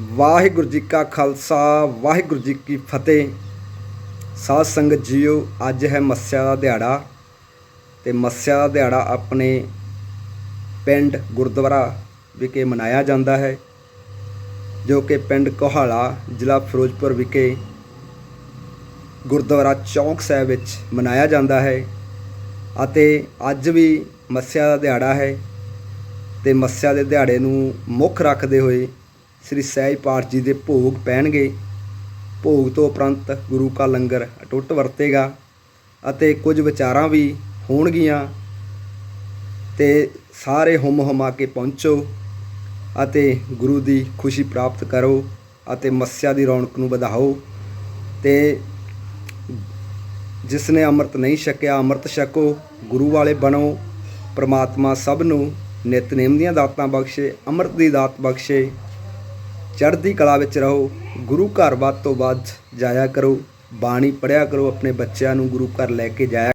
ਵਾਹਿਗੁਰੂ ਜੀ ਕਾ ਖਾਲਸਾ, ਵਾਹਿਗੁਰੂ ਜੀ ਕੀ ਫਤਿਹ। ਸਾਧ ਸੰਗਤ ਜੀਓ, ਅੱਜ ਹੈ ਮੱਸਿਆ ਦਾ ਦਿਹਾੜਾ ਤੇ ਮੱਸਿਆ ਦਾ ਦਿਹਾੜਾ ਆਪਣੇ ਪਿੰਡ ਗੁਰਦੁਆਰਾ ਵਿਖੇ ਮਨਾਇਆ ਜਾਂਦਾ ਹੈ, ਜੋ ਕਿ ਪਿੰਡ ਕੋਹਾਲਾ, ਜ਼ਿਲ੍ਹਾ ਫਿਰੋਜ਼ਪੁਰ ਵਿਖੇ ਗੁਰਦੁਆਰਾ ਚੌਂਕ ਸਾਹਿਬ ਵਿੱਚ ਮਨਾਇਆ ਜਾਂਦਾ ਹੈ ਅਤੇ ਅੱਜ ਵੀ ਮੱਸਿਆ ਦਾ ਦਿਹਾੜਾ ਹੈ ਤੇ ਮੱਸਿਆ ਦੇ ਦਿਹਾੜੇ ਨੂੰ ਮੁੱਖ ਰੱਖਦੇ ਹੋਏ ਸ੍ਰੀ ਸਹਿਜ ਪਾਠ ਜੀ ਦੇ ਭੋਗ ਪੈਣਗੇ। ਭੋਗ ਤੋਂ ਉਪਰੰਤ ਗੁਰੂ ਕਾ ਲੰਗਰ ਅਟੁੱਟ ਵਰਤੇਗਾ ਅਤੇ ਕੁਝ ਵਿਚਾਰਾਂ ਵੀ ਹੋਣਗੀਆਂ ਤੇ ਸਾਰੇ ਹੁਮ ਹੁਮਾ ਕੇ ਪਹੁੰਚੋ ਅਤੇ ਗੁਰੂ ਦੀ ਖੁਸ਼ੀ ਪ੍ਰਾਪਤ ਕਰੋ ਅਤੇ ਮੱਸਿਆ ਦੀ ਰੌਣਕ ਨੂੰ ਵਧਾਓ। ਤੇ ਜਿਸ ਨੇ ਅੰਮ੍ਰਿਤ ਨਹੀਂ ਛਕਿਆ, ਅੰਮ੍ਰਿਤ ਛਕੋ, ਗੁਰੂ ਵਾਲੇ ਬਣੋ, ਪ੍ਰਮਾਤਮਾ ਸਭ ਨੂੰ ਨਿਤਨੇਮ ਦੀਆਂ ਦਾਤਾਂ ਬਖਸ਼ੇ, ਅੰਮ੍ਰਿਤ ਦੀ ਦਾਤ ਬਖਸ਼ੇ। ਚੜ੍ਹਦੀ ਕਲਾ ਵਿੱਚ ਰਹੋ, ਗੁਰੂ ਘਰ ਵੱਧ ਤੋਂ ਵੱਧ ਜਾਇਆ ਕਰੋ, ਬਾਣੀ ਪੜ੍ਹਿਆ ਕਰੋ, ਆਪਣੇ ਬੱਚਿਆਂ ਨੂੰ ਗੁਰੂ ਘਰ ਲੈ ਕੇ ਜਾਇਆ